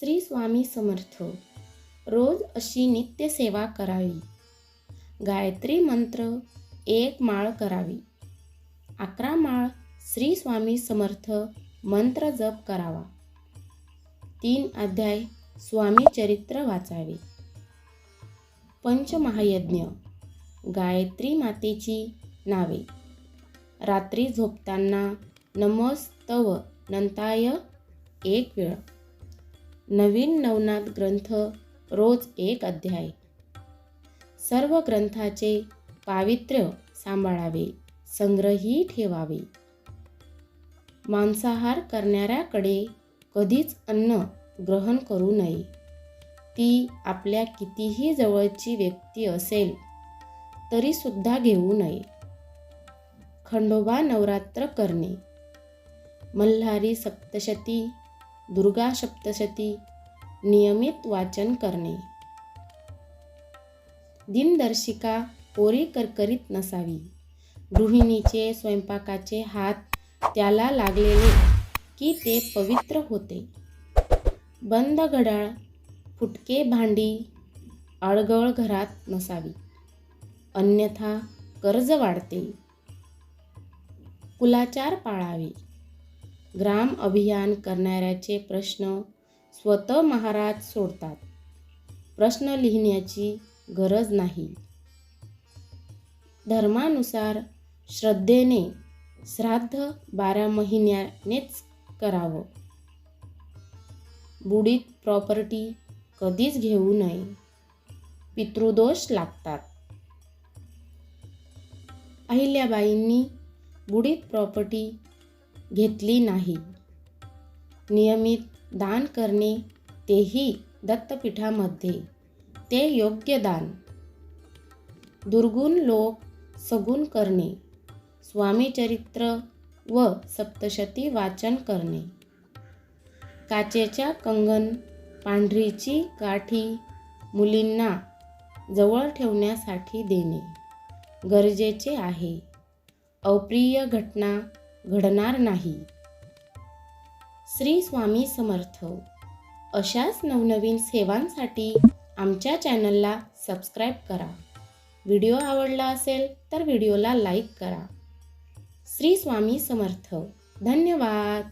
श्री स्वामी समर्थ. रोज अशी नित्यसेवा करावी. गायत्री मंत्र एक माळ करावी. अकरा माळ श्री स्वामी समर्थ मंत्र जप करावा. तीन अध्याय स्वामी चरित्र वाचावे. पंचमहायज्ञ गायत्री मातेची नावे. रात्री झोपताना नमस्तव नंताय एक वेळ. नवीन नवनाथ ग्रंथ रोज एक अध्याय. सर्व ग्रंथाचे पावित्र्य सांभाळावे संग्रही ठेवावे. मांसाहार करणाऱ्याकडे कधीच अन्न ग्रहण करू नये. ती आपल्या कितीही जवळची व्यक्ती असेल तरीसुद्धा घेऊ नये. खंडोबा नवरात्र करणे. मल्हारी सप्तशती दुर्गा सप्तशती नियमित वाचन करणे. दिनदर्शिका कोरी करकरीत नसावी. गृहिणीचे स्वयंपाकाचे हात त्याला लागलेले की ते पवित्र होते. बंद घडाळ फुटके भांडी अळगळ घरात नसावी. अन्यथा कर्ज वाढते. कुलाचार पाळावे. ग्राम अभियान करणाऱ्याचे प्रश्न स्वतः महाराज सोडतात. प्रश्न लिहिण्याची गरज नाही. धर्मानुसार श्रद्धेने श्राद्ध बारा महिन्यानेच करावं. बुडीत प्रॉपर्टी कधीच घेऊ नये. पितृदोष लागतात. अहिल्याबाईंनी बुडीत प्रॉपर्टी घेतली नाही. नियमित दान करणे तेही दत्तपीठामध्ये. ते योग्य दान. दुर्गुण लोक सगुण करणे. स्वामीचरित्र व सप्तशती वाचन करणे. काचेच्या कंगन पांढरीची गाठी मुलींना जवळ ठेवण्यासाठी देणे. गरजेचे आहे. अप्रिय घटना घडणार नाही. श्री स्वामी समर्थ. अशाच नवनवीन सेवांसाठी आमच्या चॅनलला सबस्क्राईब करा. व्हिडिओ आवडला असेल तर व्हिडिओला लाईक करा. श्री स्वामी समर्थ. धन्यवाद.